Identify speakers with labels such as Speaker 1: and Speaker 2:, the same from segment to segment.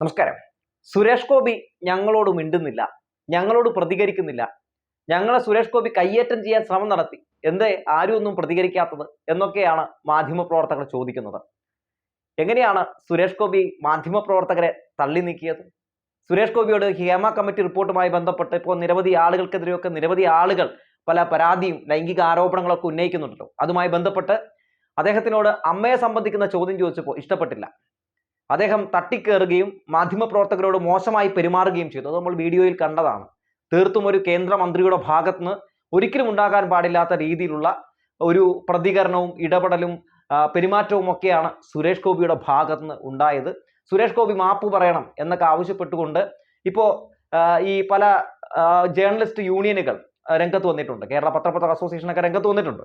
Speaker 1: നമസ്കാരം. സുരേഷ് ഗോപി ഞങ്ങളോട് മിണ്ടുന്നില്ല. ഞങ്ങളോട് പ്രതികരിക്കുന്നില്ല. ഞങ്ങളെ സുരേഷ് ഗോപി കയ്യേറ്റം ചെയ്യാൻ ശ്രമം നടത്തി. എന്തേ? ആരും ഒന്നും പ്രതികരിക്കാത്തത് എന്നൊക്കെയാണ് മാധ്യമപ്രവർത്തകർ ചോദിക്കുന്നത്. എങ്ങനെയാണ് സുരേഷ് ഗോപി മാധ്യമപ്രവർത്തകരെ തള്ളി നീക്കിയത്? സുരേഷ് ഗോപിയോട് ഹേമ കമ്മിറ്റി റിപ്പോർട്ടുമായി ബന്ധപ്പെട്ട് ഇപ്പോൾ നിരവധി ആളുകൾക്കെതിരെയൊക്കെ നിരവധി ആളുകൾ പല പരാതിയും ലൈംഗിക ആരോപണങ്ങളൊക്കെ ഉന്നയിക്കുന്നുണ്ടല്ലോ. അതുമായി ബന്ധപ്പെട്ട് അദ്ദേഹത്തിനോട് അമ്മയെ സംബന്ധിക്കുന്ന ചോദ്യം ചോദിച്ചപ്പോൾ ഇഷ്ടപ്പെട്ടില്ല. അദ്ദേഹം തട്ടിക്കേറുകയും മാധ്യമപ്രവർത്തകരോട് മോശമായി പെരുമാറുകയും ചെയ്തു. അത് നമ്മൾ വീഡിയോയിൽ കണ്ടതാണ്. തീർത്തും ഒരു കേന്ദ്രമന്ത്രിയുടെ ഭാഗത്തുനിന്ന് ഒരിക്കലും ഉണ്ടാകാൻ പാടില്ലാത്ത രീതിയിലുള്ള ഒരു പ്രതികരണവും ഇടപെടലും പെരുമാറ്റവും ഒക്കെയാണ് സുരേഷ് ഗോപിയുടെ ഭാഗത്തുനിന്ന് ഉണ്ടായത്. സുരേഷ് ഗോപി മാപ്പ് പറയണം എന്നൊക്കെ ആവശ്യപ്പെട്ടുകൊണ്ട് ഇപ്പോൾ ഈ പല ജേർണലിസ്റ്റ് യൂണിയനുകൾ രംഗത്ത് വന്നിട്ടുണ്ട്. കേരള പത്രപ്രവർത്തക അസോസിയേഷനൊക്കെ രംഗത്ത് വന്നിട്ടുണ്ട്.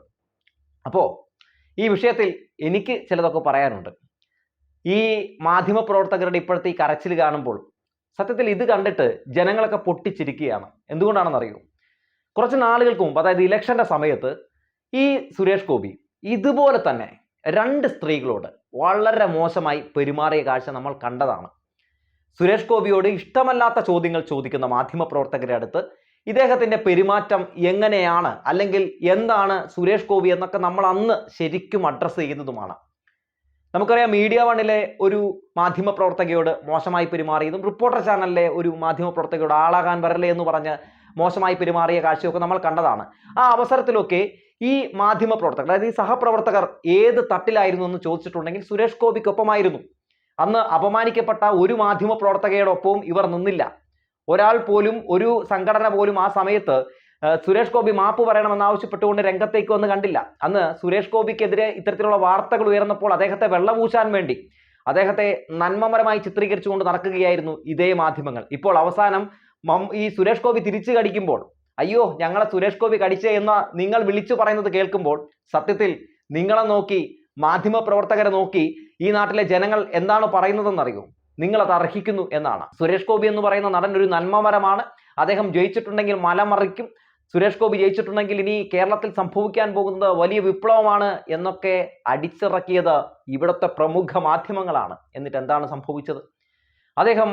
Speaker 1: അപ്പോൾ ഈ വിഷയത്തിൽ എനിക്ക് ചിലതൊക്കെ പറയാനുണ്ട്. ഈ മാധ്യമപ്രവർത്തകരുടെ ഇപ്പോഴത്തെ ഈ കരച്ചിൽ കാണുമ്പോൾ സത്യത്തിൽ ഇത് കണ്ടിട്ട് ജനങ്ങളൊക്കെ പൊട്ടിച്ചിരിക്കുകയാണ്. എന്തുകൊണ്ടാണെന്നറിയൂ? കുറച്ച് നാളുകൾക്ക് മുമ്പ് അതായത് ഇലക്ഷന്റെ സമയത്ത് ഈ സുരേഷ് ഗോപി ഇതുപോലെ തന്നെ രണ്ട് സ്ത്രീകളോട് വളരെ മോശമായി പെരുമാറിയ കാഴ്ച നമ്മൾ കണ്ടതാണ്. സുരേഷ് ഗോപിയോട് ഇഷ്ടമല്ലാത്ത ചോദ്യങ്ങൾ ചോദിക്കുന്ന മാധ്യമപ്രവർത്തകരുടെ അടുത്ത് ഇദ്ദേഹത്തിന്റെ പെരുമാറ്റം എങ്ങനെയാണ്? അല്ലെങ്കിൽ എന്താണ് സുരേഷ് ഗോപി എന്നൊക്കെ നമ്മൾ അന്ന് ശരിക്കും അഡ്രസ്സ് ചെയ്യുന്നതുമാണ്. നമുക്കറിയാം മീഡിയ വണ്ണിലെ ഒരു മാധ്യമ പ്രവർത്തകയോട് മോശമായി പെരുമാറിയതും റിപ്പോർട്ടർ ചാനലിലെ ഒരു മാധ്യമ പ്രവർത്തകയോട് ആളാകാൻ വരല്ലേ എന്ന് പറഞ്ഞ് മോശമായി പെരുമാറിയ കാഴ്ചയൊക്കെ നമ്മൾ കണ്ടതാണ്. ആ അവസരത്തിലൊക്കെ ഈ മാധ്യമ പ്രവർത്തകർ അതായത് ഈ സഹപ്രവർത്തകർ ഏത് തട്ടിലായിരുന്നു എന്ന് ചോദിച്ചിട്ടുണ്ടെങ്കിൽ സുരേഷ് ഗോപിക്കൊപ്പമായിരുന്നു. അന്ന് അപമാനിക്കപ്പെട്ട ഒരു മാധ്യമ പ്രവർത്തകയോടൊപ്പവും ഇവർ നിന്നില്ല. ഒരാൾ പോലും ഒരു സംഘടന പോലും ആ സമയത്ത് സുരേഷ് ഗോപി മാപ്പ് പറയണമെന്ന് ആവശ്യപ്പെട്ടുകൊണ്ട് രംഗത്തേക്ക് വന്ന് കണ്ടില്ല. അന്ന് സുരേഷ് ഗോപിക്കെതിരെ ഇത്തരത്തിലുള്ള വാർത്തകൾ ഉയർന്നപ്പോൾ അദ്ദേഹത്തെ വെള്ളപൂശാൻ വേണ്ടി അദ്ദേഹത്തെ നന്മമരമായി ചിത്രീകരിച്ചുകൊണ്ട് നടക്കുകയായിരുന്നു ഇതേ മാധ്യമങ്ങൾ. ഇപ്പോൾ അവസാനം ഈ സുരേഷ് ഗോപി തിരിച്ചു കടിക്കുമ്പോൾ അയ്യോ ഞങ്ങളെ സുരേഷ് ഗോപി കടിച്ചേ എന്ന് നിങ്ങൾ വിളിച്ചു പറയുന്നത് കേൾക്കുമ്പോൾ സത്യത്തിൽ നിങ്ങളെ നോക്കി മാധ്യമ പ്രവർത്തകരെ നോക്കി ഈ നാട്ടിലെ ജനങ്ങൾ എന്താണ് പറയുന്നതെന്നറിയോ? നിങ്ങൾ അത് അർഹിക്കുന്നു എന്നാണ്. സുരേഷ് ഗോപി എന്ന് പറയുന്ന നടൻ ഒരു നന്മമരമാണ്. അദ്ദേഹം ജയിച്ചിട്ടുണ്ടെങ്കിൽ മലമറിക്കും സുരേഷ് ഗോപി ജയിച്ചിട്ടുണ്ടെങ്കിൽ ഇനി കേരളത്തിൽ സംഭവിക്കാൻ പോകുന്നത് വലിയ വിപ്ലവമാണ് എന്നൊക്കെ അടിച്ചിറക്കിയത് ഇവിടുത്തെ പ്രമുഖ മാധ്യമങ്ങളാണ്. എന്നിട്ട് എന്താണ് സംഭവിച്ചത്? അദ്ദേഹം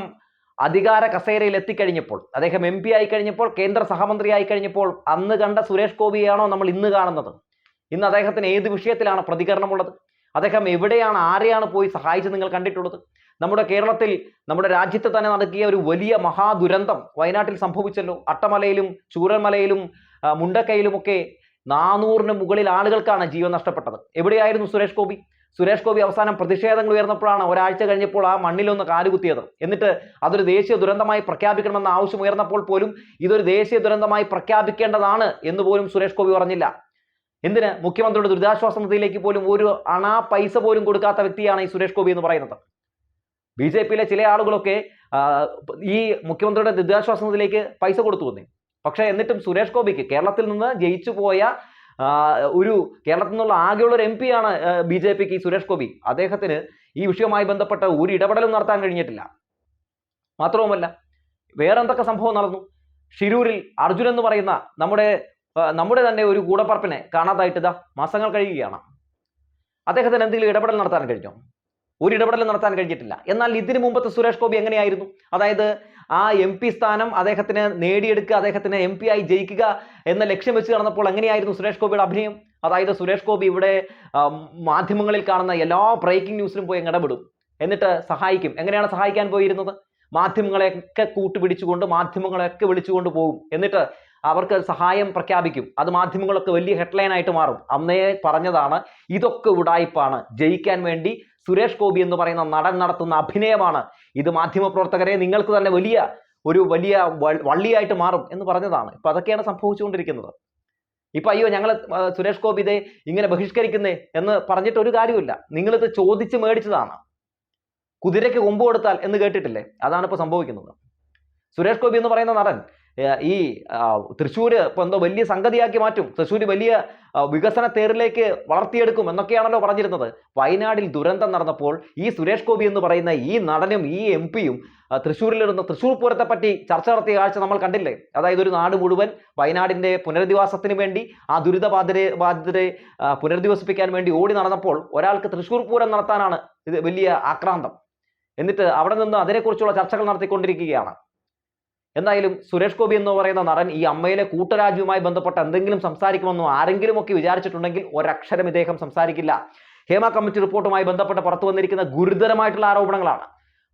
Speaker 1: അധികാര കസേരയിൽ എത്തിക്കഴിഞ്ഞപ്പോൾ അദ്ദേഹം എം പി ആയി കഴിഞ്ഞപ്പോൾ കേന്ദ്ര സഹമന്ത്രി ആയി കഴിഞ്ഞപ്പോൾ അന്ന് കണ്ട സുരേഷ് ഗോപിയാണോ നമ്മൾ ഇന്ന് കാണുന്നത്? ഇന്ന് അദ്ദേഹത്തിന് ഏത് വിഷയത്തിലാണ് പ്രതികരണമുള്ളത്? അദ്ദേഹം എവിടെയാണ് ആരെയാണ് പോയി സഹായിച്ചത് നിങ്ങൾ കണ്ടിട്ടുള്ളത്? നമ്മുടെ കേരളത്തിൽ നമ്മുടെ രാജ്യത്ത് തന്നെ നടക്കിയ ഒരു വലിയ മഹാദുരന്തം വയനാട്ടിൽ സംഭവിച്ചല്ലോ. അട്ടമലയിലും ചൂരൽമലയിലും മുണ്ടക്കയിലുമൊക്കെ നാനൂറിന് മുകളിൽ ആളുകൾക്കാണ് ജീവൻ നഷ്ടപ്പെട്ടത്. എവിടെയായിരുന്നു സുരേഷ് ഗോപി? സുരേഷ് ഗോപി അവസാനം പ്രതിഷേധങ്ങൾ ഉയർന്നപ്പോഴാണ് ഒരാഴ്ച കഴിഞ്ഞപ്പോൾ ആ മണ്ണിലൊന്ന് കാലുകുത്തിയത്. എന്നിട്ട് അതൊരു ദേശീയ ദുരന്തമായി പ്രഖ്യാപിക്കണമെന്ന ആവശ്യം ഉയർന്നപ്പോൾ പോലും ഇതൊരു ദേശീയ ദുരന്തമായി പ്രഖ്യാപിക്കേണ്ടതാണ് എന്ന് പോലും സുരേഷ് ഗോപി പറഞ്ഞില്ല. എന്തിന്? മുഖ്യമന്ത്രിയുടെ ദുരിതാശ്വാസ നിധിയിലേക്ക് പോലും ഒരു അണാ പൈസ പോലും കൊടുക്കാത്ത വ്യക്തിയാണ് ഈ സുരേഷ് ഗോപി എന്ന് പറയുന്നത്. ബി ജെ പിയിലെ ചില ആളുകളൊക്കെ ഈ മുഖ്യമന്ത്രിയുടെ ദുരിതാശ്വാസ നിധിയിലേക്ക് പൈസ കൊടുത്തു വന്നേ. പക്ഷേ എന്നിട്ടും സുരേഷ് ഗോപിക്ക് കേരളത്തിൽ നിന്ന് ജയിച്ചു പോയ ഒരു കേരളത്തിൽ നിന്നുള്ള ആകെയുള്ള ഒരു എം പി ആണ് ബി ജെ പിക്ക് ഈ സുരേഷ് ഗോപി. അദ്ദേഹത്തിന് ഈ വിഷയവുമായി ബന്ധപ്പെട്ട ഒരു ഇടപെടലും നടത്താൻ കഴിഞ്ഞിട്ടില്ല. മാത്രവുമല്ല വേറെ എന്തൊക്കെ സംഭവം നടന്നു? ഷിരൂരിൽ അർജുൻ എന്ന് പറയുന്ന നമ്മുടെ നമ്മുടെ തന്നെ ഒരു കൂടപ്പറപ്പിനെ കാണാതായിട്ട് ഇതാ മാസങ്ങൾ കഴിയുകയാണ്. അദ്ദേഹത്തിന് എന്തെങ്കിലും ഇടപെടൽ നടത്താൻ കഴിഞ്ഞോ? ഒരു ഇടപെടൽ നടത്താൻ കഴിഞ്ഞിട്ടില്ല. എന്നാൽ ഇതിനു മുമ്പത്തെ സുരേഷ് ഗോപി എങ്ങനെയായിരുന്നു? അതായത് ആ എം പി സ്ഥാനം അദ്ദേഹത്തിന് നേടിയെടുക്കുക അദ്ദേഹത്തിന് എം പി ആയി ജയിക്കുക എന്ന ലക്ഷ്യം വെച്ച് നടന്നപ്പോൾ എങ്ങനെയായിരുന്നു സുരേഷ് ഗോപിയുടെ അഭിനയം? അതായത് സുരേഷ് ഗോപി ഇവിടെ മാധ്യമങ്ങളിൽ കാണുന്ന എല്ലാ ബ്രേക്കിംഗ് ന്യൂസിലും പോയി ഇടപെടും. എന്നിട്ട് സഹായിക്കും. എങ്ങനെയാണ് സഹായിക്കാൻ പോയിരുന്നത്? മാധ്യമങ്ങളെയൊക്കെ കൂട്ടുപിടിച്ചുകൊണ്ട് മാധ്യമങ്ങളെയൊക്കെ വിളിച്ചുകൊണ്ട് പോകും എന്നിട്ട് അവർക്ക് സഹായം പ്രഖ്യാപിക്കും. അത് മാധ്യമങ്ങളൊക്കെ വലിയ ഹെഡ്ലൈൻ ആയിട്ട് മാറും. അന്നേ പറഞ്ഞതാണ് ഇതൊക്കെ ഉടായിപ്പാണ്. ജയിക്കാൻ വേണ്ടി സുരേഷ് ഗോപി എന്ന് പറയുന്ന നടൻ നടത്തുന്ന അഭിനയമാണ്. ഇത് മാധ്യമപ്രവർത്തകരെ നിങ്ങൾക്ക് തന്നെ വലിയ ഒരു വലിയ വള്ളിയായിട്ട് മാറും എന്ന് പറഞ്ഞതാണ്. ഇപ്പൊ അതൊക്കെയാണ് സംഭവിച്ചുകൊണ്ടിരിക്കുന്നത്. ഇപ്പൊ അയ്യോ ഞങ്ങൾ സുരേഷ് ഗോപി ഇതേ ഇങ്ങനെ ബഹിഷ്കരിക്കുന്നേ എന്ന് പറഞ്ഞിട്ട് ഒരു കാര്യമില്ല നിങ്ങളിത് ചോദിച്ച് മേടിച്ചതാണ്. കുതിരയ്ക്ക് കൊമ്പ് കൊടുത്താൽ എന്ന് കേട്ടിട്ടില്ലേ? അതാണ് ഇപ്പൊ സംഭവിക്കുന്നത്. സുരേഷ് ഗോപി എന്ന് പറയുന്ന നടൻ ഈ തൃശ്ശൂർ ഇപ്പോൾ എന്തോ വലിയ സംഗതിയാക്കി മാറ്റും. തൃശ്ശൂർ വലിയ വികസന തേറിലേക്ക് വളർത്തിയെടുക്കും എന്നൊക്കെയാണല്ലോ പറഞ്ഞിരുന്നത്. വയനാടിൽ ദുരന്തം നടന്നപ്പോൾ ഈ സുരേഷ് ഗോപി എന്ന് പറയുന്ന ഈ നടനും ഈ എം പിയും തൃശ്ശൂരിലിരുന്ന് തൃശ്ശൂർ പൂരത്തെ പറ്റി ചർച്ച നടത്തിയ കാഴ്ച നമ്മൾ കണ്ടില്ലേ? അതായത് ഒരു നാട് മുഴുവൻ വയനാടിന്റെ പുനരധിവാസത്തിന് വേണ്ടി ആ ദുരിതബാധിതരെ ബാധിതരെ പുനരധിവസിപ്പിക്കാൻ വേണ്ടി ഓടി നടന്നപ്പോൾ ഒരാൾക്ക് തൃശ്ശൂർ പൂരം നടത്താനാണ് ഇത് വലിയ ആക്രാന്തം. എന്നിട്ട് അവിടെ നിന്ന് അതിനെക്കുറിച്ചുള്ള ചർച്ചകൾ നടത്തിക്കൊണ്ടിരിക്കുകയാണ്. എന്തായാലും സുരേഷ് ഗോപി എന്ന് പറയുന്ന നടൻ ഈ അമ്മയിലെ കൂട്ടരാജ്യവുമായി ബന്ധപ്പെട്ട എന്തെങ്കിലും സംസാരിക്കുമെന്നോ ആരെങ്കിലും ഒക്കെ വിചാരിച്ചിട്ടുണ്ടെങ്കിൽ ഒരക്ഷരം ഇദ്ദേഹം സംസാരിക്കില്ല. ഹേമ കമ്മിറ്റി റിപ്പോർട്ടുമായി ബന്ധപ്പെട്ട് പുറത്തു വന്നിരിക്കുന്ന ഗുരുതരമായിട്ടുള്ള ആരോപണങ്ങളാണ്.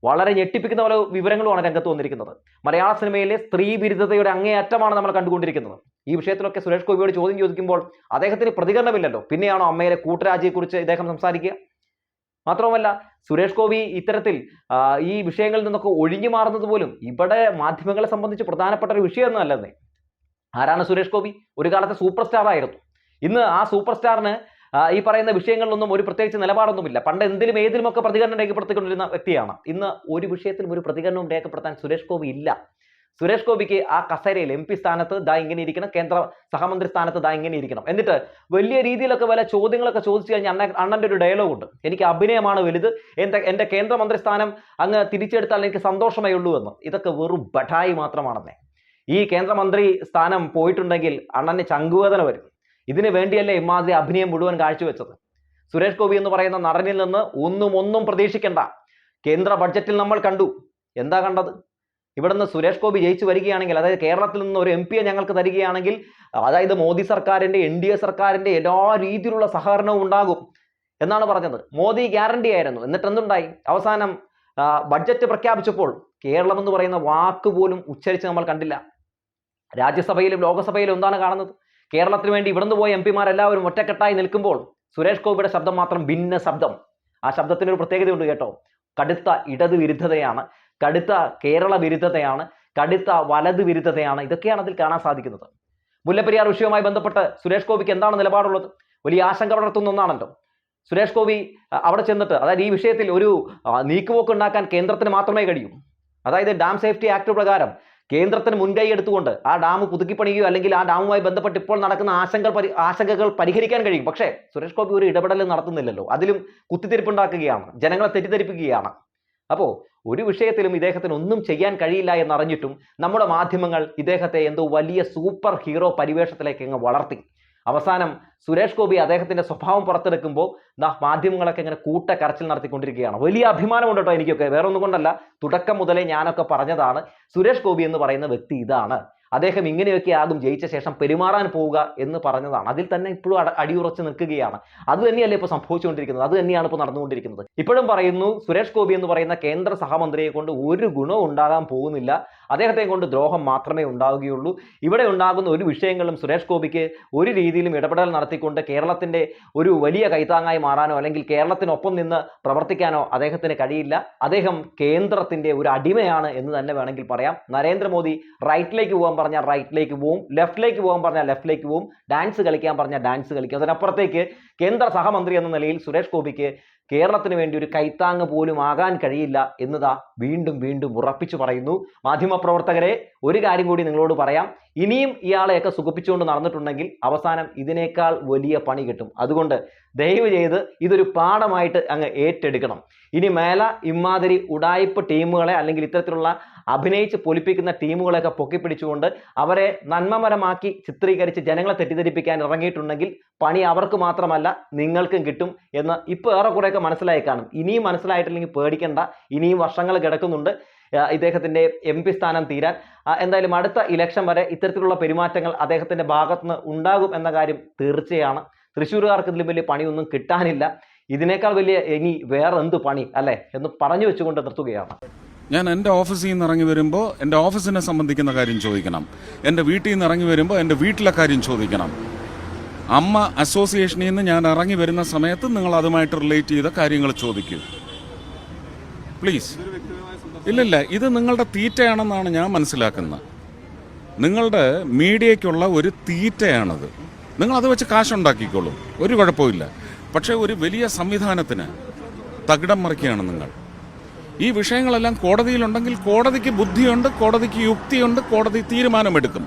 Speaker 1: വളരെ ഞെട്ടിപ്പിക്കുന്ന പല വിവരങ്ങളുമാണ് രംഗത്ത് വന്നിരിക്കുന്നത്. മലയാള സിനിമയിലെ സ്ത്രീ വിരുദ്ധതയുടെ അങ്ങേയറ്റമാണ് നമ്മൾ കണ്ടുകൊണ്ടിരിക്കുന്നത്. ഈ വിഷയത്തിലൊക്കെ സുരേഷ് ഗോപിയോട് ചോദ്യം ചോദിക്കുമ്പോൾ അദ്ദേഹത്തിന് പ്രതികരണമില്ലല്ലോ. പിന്നെയാണോ അമ്മയിലെ കൂട്ടരാജിയെക്കുറിച്ച് ഇദ്ദേഹം സംസാരിക്കുക? മാത്രവുമല്ല സുരേഷ് ഗോപി ഇത്തരത്തിൽ ഈ വിഷയങ്ങളിൽ നിന്നൊക്കെ ഒഴിഞ്ഞു മാറുന്നത് പോലും ഇവിടെ മാധ്യമങ്ങളെ സംബന്ധിച്ച് പ്രധാനപ്പെട്ട ഒരു വിഷയമൊന്നും അല്ലെന്നേ. ആരാണ് സുരേഷ് ഗോപി? ഒരു കാലത്തെ സൂപ്പർ സ്റ്റാർ ആയിരുന്നു. ഇന്ന് ആ സൂപ്പർ സ്റ്റാറിന് ഈ പറയുന്ന വിഷയങ്ങളിലൊന്നും ഒരു പ്രത്യേകിച്ച് നിലപാടൊന്നുമില്ല. പണ്ട് എന്തിലും ഏതിലുമൊക്കെ പ്രതികരണം രേഖപ്പെടുത്തിക്കൊണ്ടിരുന്ന വ്യക്തിയാണ്. ഇന്ന് ഒരു വിഷയത്തിലും ഒരു പ്രതികരണവും രേഖപ്പെടുത്താൻ സുരേഷ് ഗോപി ഇല്ല. സുരേഷ് ഗോപിക്ക് ആ കസേരയിൽ എം പി സ്ഥാനത്ത് ദാ ഇങ്ങനെ ഇരിക്കണം കേന്ദ്ര സഹമന്ത്രി സ്ഥാനത്ത് ദാ ഇങ്ങനെ ഇരിക്കണം. എന്നിട്ട് വലിയ രീതിയിലൊക്കെ വല്ല ചോദ്യങ്ങളൊക്കെ ചോദിച്ചു കഴിഞ്ഞാൽ അണ്ണ അണ്ണന്റെ ഒരു ഡയലോഗ് ഉണ്ട്. എനിക്ക് അഭിനയമാണ് വലുത് എന്റെ എന്റെ കേന്ദ്രമന്ത്രി സ്ഥാനം അങ്ങ് തിരിച്ചെടുത്താൽ എനിക്ക് സന്തോഷമേ ഉള്ളൂ എന്ന്. ഇതൊക്കെ വെറും ബഠായി മാത്രമാണെന്നേ. ഈ കേന്ദ്രമന്ത്രി സ്ഥാനം പോയിട്ടുണ്ടെങ്കിൽ അണ്ണന് ചങ്കുവേദന വരും. ഇതിനു വേണ്ടിയല്ലേ ഇമാതിരി അഭിനയം മുഴുവൻ കാഴ്ചവെച്ചത്. സുരേഷ് ഗോപി എന്ന് പറയുന്ന നടനിൽ നിന്ന് ഒന്നും ഒന്നും പ്രതീക്ഷിക്കേണ്ട. കേന്ദ്ര ബഡ്ജറ്റിൽ നമ്മൾ കണ്ടു. എന്താ കണ്ടത്? ഇവിടുന്ന് സുരേഷ് ഗോപി ജയിച്ചു വരികയാണെങ്കിൽ അതായത് കേരളത്തിൽ നിന്ന് ഒരു എം പിയെ ഞങ്ങൾക്ക് തരികയാണെങ്കിൽ അതായത് മോദി സർക്കാരിന്റെ എൻ ഡി എ സർക്കാരിന്റെ എല്ലാ രീതിയിലുള്ള സഹകരണവും ഉണ്ടാകും എന്നാണ് പറഞ്ഞത്. മോദി ഗ്യാരണ്ടി ആയിരുന്നു. എന്നിട്ട് എന്തുണ്ടായി? അവസാനം ബഡ്ജറ്റ് പ്രഖ്യാപിച്ചപ്പോൾ കേരളം എന്ന് പറയുന്ന വാക്ക് പോലും ഉച്ചരിച്ച് നമ്മൾ കണ്ടില്ല. രാജ്യസഭയിലും ലോകസഭയിലും എന്താണ് കാണുന്നത്? കേരളത്തിന് വേണ്ടി ഇവിടുന്ന് പോയ എം പിമാരെല്ലാവരും ഒറ്റക്കെട്ടായി നിൽക്കുമ്പോൾ സുരേഷ് ഗോപിയുടെ ശബ്ദം മാത്രം ഭിന്ന ശബ്ദം. ആ ശബ്ദത്തിന് ഒരു പ്രത്യേകതയുണ്ട് കേട്ടോ. കടുത്ത ഇടത് വിരുദ്ധതയാണ്. കടുത്ത കേരള വിരുദ്ധതയാണ് കടുത്ത വലത് വിരുദ്ധതയാണ് ഇതൊക്കെയാണ് അതിൽ കാണാൻ സാധിക്കുന്നത്. മുല്ലപ്പെരിയാർ വിഷയവുമായി ബന്ധപ്പെട്ട് സുരേഷ് ഗോപിക്ക് എന്താണ് നിലപാടുള്ളത്? വലിയ ആശങ്ക പടർത്തുന്ന ഒന്നാണല്ലോ. സുരേഷ് ഗോപി അവിടെ ചെന്നിട്ട് അതായത് ഈ വിഷയത്തിൽ ഒരു നീക്കുപോക്ക് ഉണ്ടാക്കാൻ കേന്ദ്രത്തിന് മാത്രമേ കഴിയൂ. അതായത് ഡാം സേഫ്റ്റി ആക്ട് പ്രകാരം കേന്ദ്രത്തിന് മുൻകൈ എടുത്തുകൊണ്ട് ആ ഡാം പുതുക്കിപ്പണിയുകയോ അല്ലെങ്കിൽ ആ ഡാമുമായി ബന്ധപ്പെട്ട് ഇപ്പോൾ നടക്കുന്ന ആശങ്ക പരി ആശങ്കകൾ പരിഹരിക്കാൻ കഴിയും. പക്ഷേ സുരേഷ് ഗോപി ഒരു ഇടപെടൽ നടത്തുന്നില്ലല്ലോ. അതിലും കുത്തിത്തിരിപ്പുണ്ടാക്കുകയാണ്. ജനങ്ങളെ തെറ്റിദ്ധരിപ്പിക്കുകയാണ്. അപ്പോൾ ഒരു വിഷയത്തിലും ഇദ്ദേഹത്തിന് ഒന്നും ചെയ്യാൻ കഴിയില്ല എന്നറിഞ്ഞിട്ടും നമ്മുടെ മാധ്യമങ്ങൾ ഇദ്ദേഹത്തെ എന്തോ വലിയ സൂപ്പർ ഹീറോ പരിവേഷത്തിലേക്ക് അങ്ങ് വളർത്തി. അവസാനം സുരേഷ് ഗോപി അദ്ദേഹത്തിന്റെ സ്വഭാവം പുറത്തെടുക്കുമ്പോൾ ദാ മാധ്യമങ്ങളൊക്കെ ഇങ്ങനെ കൂട്ട കരച്ചിൽ നടത്തിക്കൊണ്ടിരിക്കുകയാണ്. വലിയ അഭിമാനമുണ്ട് കേട്ടോ എനിക്കൊക്കെ? വേറെ ഒന്നും കൊണ്ടല്ല. തുടക്കം മുതലേ ഞാനൊക്കെ പറഞ്ഞതാണ് സുരേഷ് ഗോപി എന്ന് പറയുന്ന വ്യക്തി ഇതാണ്. അദ്ദേഹം ഇങ്ങനെയൊക്കെ ആകും ജയിച്ച ശേഷം പെരുമാറാൻ പോവുക എന്ന് പറഞ്ഞതാണ്. അതിൽ തന്നെ ഇപ്പോഴും അട- അടിയുറച്ച് നിൽക്കുകയാണ്. അത് തന്നെയല്ലേ ഇപ്പോൾ സംഭവിച്ചുകൊണ്ടിരിക്കുന്നത്? അത് തന്നെയാണ് ഇപ്പോൾ നടന്നുകൊണ്ടിരിക്കുന്നത്. ഇപ്പോഴും പറയുന്നു സുരേഷ് ഗോപി എന്ന് പറയുന്ന കേന്ദ്ര സഹമന്ത്രിയെ കൊണ്ട് ഒരു ഗുണവും ഉണ്ടാകാൻ പോകുന്നില്ല. അദ്ദേഹത്തെ കൊണ്ട് ദ്രോഹം മാത്രമേ ഉണ്ടാവുകയുള്ളൂ. ഇവിടെ ഉണ്ടാകുന്ന ഒരു വിഷയങ്ങളും സുരേഷ് ഗോപിക്ക് ഒരു രീതിയിലും ഇടപെടൽ നടത്തിക്കൊണ്ട് കേരളത്തിന്റെ ഒരു വലിയ കൈത്താങ്ങായി മാറാനോ അല്ലെങ്കിൽ കേരളത്തിനൊപ്പം നിന്ന് പ്രവർത്തിക്കാനോ അദ്ദേഹത്തിന് കഴിയില്ല. അദ്ദേഹം കേന്ദ്രത്തിന്റെ ഒരു അടിമയാണ് എന്ന് തന്നെ വേണമെങ്കിൽ പറയാം. നരേന്ദ്രമോദി റൈറ്റിലേക്ക് പോകാൻ പറഞ്ഞാൽ റൈറ്റിലേക്ക് പോവും. ലെഫ്റ്റിലേക്ക് പോകാൻ പറഞ്ഞാൽ ലെഫ്റ്റിലേക്ക് പോവും. ഡാൻസ് കളിക്കാൻ പറഞ്ഞാൽ ഡാൻസ് കളിക്കും. അതിനപ്പുറത്തേക്ക് കേന്ദ്ര സഹമന്ത്രി എന്ന നിലയിൽ സുരേഷ് ഗോപിക്ക് കേരളത്തിന് വേണ്ടി ഒരു കൈത്താങ് പോലും ആകാൻ കഴിയില്ല എന്നതാ വീണ്ടും വീണ്ടും ഉറപ്പിച്ചു പറയുന്നു. മാധ്യമപ്രവർത്തകരെ ഒരു കാര്യം കൂടി നിങ്ങളോട് പറയാം. ഇനിയും ഇയാളെയൊക്കെ സുഖിപ്പിച്ചുകൊണ്ട് നടന്നിട്ടുണ്ടെങ്കിൽ അവസാനം ഇതിനേക്കാൾ വലിയ പണി കിട്ടും. അതുകൊണ്ട് ദയവ് ചെയ്ത് ഇതൊരു പാഠമായിട്ട് അങ്ങ് ഏറ്റെടുക്കണം. ഇനി മേല ഇമാതിരി ഉടായ്പ ടീമുകളെ അല്ലെങ്കിൽ ഇത്തരത്തിലുള്ള അഭിനയിച്ച് പൊലിപ്പിക്കുന്ന ടീമുകളെയൊക്കെ പൊക്കിപ്പിടിച്ചുകൊണ്ട് അവരെ നന്മമരമാക്കി ചിത്രീകരിച്ച് ജനങ്ങളെ തെറ്റിദ്ധരിപ്പിക്കാൻ ഇറങ്ങിയിട്ടുണ്ടെങ്കിൽ പണി അവർക്ക് മാത്രമല്ല നിങ്ങൾക്കും കിട്ടും എന്ന് ഇപ്പോൾ ഏറെക്കുറെയൊക്കെ മനസ്സിലായി കാണും. ഇനിയും മനസ്സിലായിട്ടില്ലെങ്കിൽ പേടിക്കണ്ട. ഇനിയും വർഷങ്ങൾ കിടക്കുന്നുണ്ട്. ഇദ്ദേഹത്തിന്റെ എം പി സ്ഥാനം തീരാൻ. എന്തായാലും അടുത്ത ഇലക്ഷൻ വരെ ഇത്തരത്തിലുള്ള പെരുമാറ്റങ്ങൾ അദ്ദേഹത്തിന്റെ ഭാഗത്തുനിന്ന് ഉണ്ടാകും എന്ന കാര്യം തീർച്ചയാണ്. തൃശ്ശൂരുകാർക്ക് ഇതിലും വലിയ പണിയൊന്നും കിട്ടാനില്ല. ഇതിനേക്കാൾ വലിയ ഇനി വേറെ എന്ത് പണി അല്ലേ? എന്ന് പറഞ്ഞു വെച്ചുകൊണ്ട് നിർത്തുകയാണ്.
Speaker 2: ഞാൻ എന്റെ ഓഫീസിൽ നിന്ന് ഇറങ്ങി വരുമ്പോൾ എന്റെ ഓഫീസിനെ സംബന്ധിക്കുന്ന കാര്യം ചോദിക്കണം. എന്റെ വീട്ടിൽ നിന്ന് ഇറങ്ങി വരുമ്പോൾ എന്റെ വീട്ടിലെ കാര്യം ചോദിക്കണം. അമ്മ അസോസിയേഷനിൽ നിന്ന് ഞാൻ ഇറങ്ങി വരുന്ന സമയത്ത് നിങ്ങൾ അതുമായിട്ട് റിലേറ്റ് ചെയ്ത കാര്യങ്ങൾ ചോദിക്കൂ. പ്ലീസ്. ഇല്ലില്ല ഇത് നിങ്ങളുടെ തീറ്റയാണെന്നാണ് ഞാൻ മനസ്സിലാക്കുന്നത്. നിങ്ങളുടെ മീഡിയയ്ക്കുള്ള ഒരു തീറ്റയാണത്. നിങ്ങൾ അത് വെച്ച് കാശുണ്ടാക്കിക്കോളൂ. ഒരു കുഴപ്പമില്ല പക്ഷേ ഒരു വലിയ സംവിധാനത്തിന് തകിടം മറിക്കുകയാണ് നിങ്ങൾ. ഈ വിഷയങ്ങളെല്ലാം കോടതിയിലുണ്ടെങ്കിൽ കോടതിക്ക് ബുദ്ധിയുണ്ട് കോടതിക്ക് യുക്തിയുണ്ട് കോടതി തീരുമാനമെടുക്കും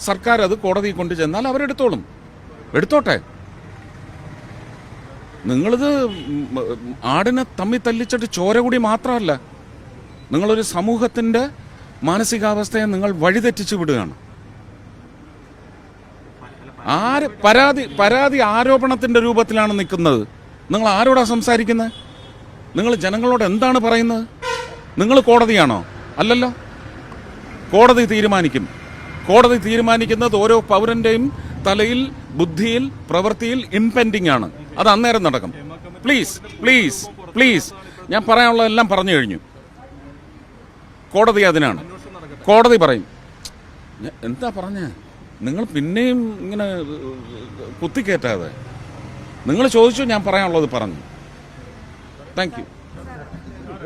Speaker 2: സർക്കാർ അത് കോടതിയിൽ കൊണ്ടു ചെന്നാൽ അവരെടുത്തോളും. എടുത്തോട്ടെ? നിങ്ങളിത് ആടിനെ തമ്മി തല്ലിച്ചിട്ട് ചോര കൂടി മാത്രമല്ല നിങ്ങളൊരു സമൂഹത്തിന്റെ മാനസികാവസ്ഥയെ നിങ്ങൾ വഴിതെറ്റിച്ചു വിടുകയാണ്. ആര് പരാതി പരാതി ആരോപണത്തിന്റെ രൂപത്തിലാണ് നിൽക്കുന്നത്. നിങ്ങൾ ആരോടാ സംസാരിക്കുന്നത്? നിങ്ങൾ ജനങ്ങളോട് എന്താണ് പറയുന്നത്? നിങ്ങൾ കോടതിയാണോ? അല്ലല്ലോ. കോടതി തീരുമാനിക്കും. കോടതി തീരുമാനിക്കുന്നത് ഓരോ പൗരന്റെയും തലയിൽ ബുദ്ധിയിൽ പ്രവൃത്തിയിൽ ഇംപെൻഡിങ് ആണ് അത് അന്നേരം നടക്കും. Please please please. ഞാൻ പറയാനുള്ളതെല്ലാം പറഞ്ഞു കഴിഞ്ഞു. കോടതി അതിനാണ്. കോടതി പറയും. എന്താ പറഞ്ഞ? നിങ്ങൾ പിന്നെയും ഇങ്ങനെ കുത്തിക്കയറ്റാതെ നിങ്ങൾ ചോദിച്ചു ഞാൻ പറയാനുള്ളത് പറഞ്ഞു. Thank you.